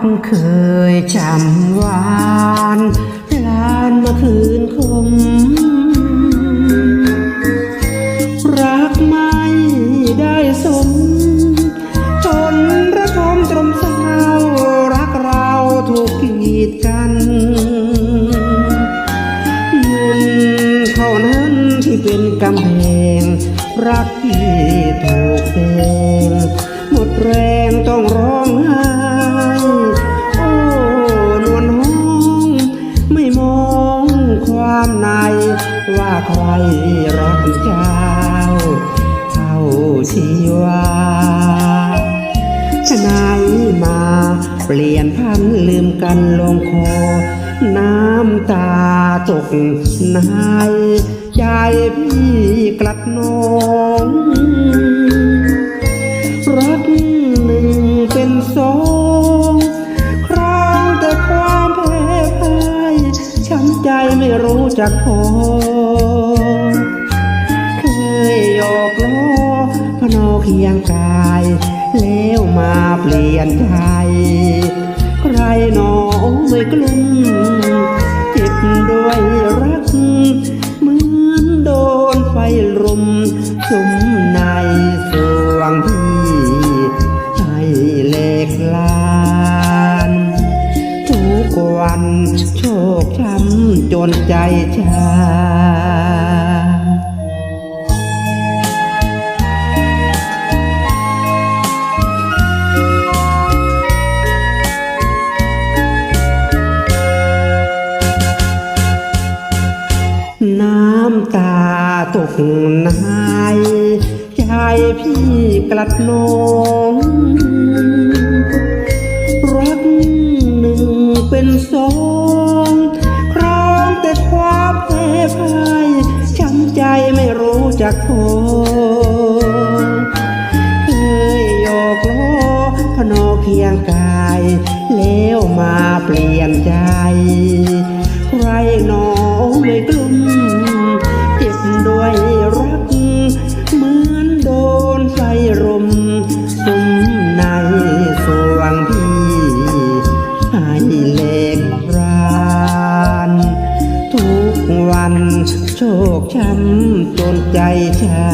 ักเคยจำวานลานเมื่อคืนคม รักไม่ได้สมจนระทมตรมเศร้ารักเราถูกกีดกันเงินเท่านั้นที่เป็นกำแพงรักที่ถูกแทง ความในว่าใครรักเจ้าเท่าชีวาฉะไหนมาเปลี่ยนพันลืมกันลงคอ น้ำตาตกในใจพี่กลัดนอง ใจไม่รู้จักพอ เคยหยอกล้อพนอเคียงกาย แล้วมาเปลี่ยนใจ ใครหนอไม่กลุ้มเจ็บด้วยรัก เหมือนโดนไฟรุมสุม จนใจชาน้ำตาตกในใจพี่กลัดนองรักหนึ่งเป็นสอง รักโทเคยหยอกล้อนอเคียงกาย แล้วมาเปลี่ยนใจ ใครนอ วันโชคช้ำจนใจชา